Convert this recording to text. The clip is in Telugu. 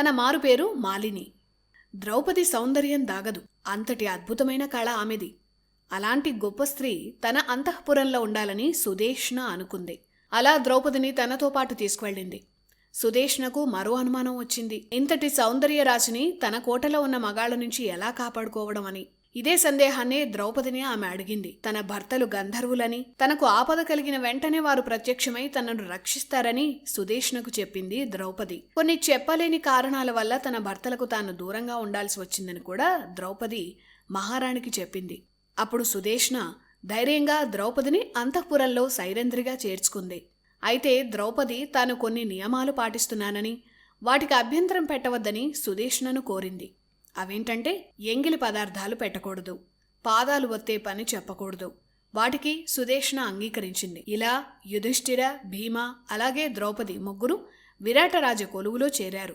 తన మారుపేరు మాలిని. ద్రౌపది సౌందర్యం దాగదు. అంతటి అద్భుతమైన కళ ఆమెది. అలాంటి గొప్ప స్త్రీ తన అంతఃపురంలో ఉండాలని సుదేష్ణ అనుకుంది. అలా ద్రౌపదిని తనతో పాటు తీసుకువెళ్ళింది సుదేష్ణకు మరో అనుమానం వచ్చింది. ఇంతటి సౌందర్య రాశిని తన కోటలో ఉన్న మగాళ్ళ నుంచి ఎలా కాపాడుకోవడం అని. ఇదే సందేహాన్ని ద్రౌపదిని ఆమె అడిగింది. తన భర్తలు గంధర్వులని తనకు ఆపద కలిగిన వెంటనే వారు ప్రత్యక్షమై తనను రక్షిస్తారని సుదేష్ణకు చెప్పింది ద్రౌపది. కొన్ని చెప్పలేని కారణాల వల్ల తన భర్తలకు తాను దూరంగా ఉండాల్సి వచ్చిందని కూడా ద్రౌపది మహారాణికి చెప్పింది. అప్పుడు సుదేష్ణ ధైర్యంగా ద్రౌపదిని అంతఃపురంలో సైరంధ్రిగా చేర్చుకుంది. అయితే ద్రౌపది తాను కొన్ని నియమాలు పాటిస్తున్నానని వాటికి అభ్యంతరం పెట్టవద్దని సుదేష్ణను కోరింది. అవేంటంటే ఎంగిలి పదార్థాలు పెట్టకూడదు పాదాలు ఒత్తే పని చెప్పకూడదు. వాటికి సుదేష్ణ అంగీకరించింది. ఇలా యుధిష్ఠిర భీమ అలాగే ద్రౌపది ముగ్గురు విరాటరాజ కొలువులో చేరారు.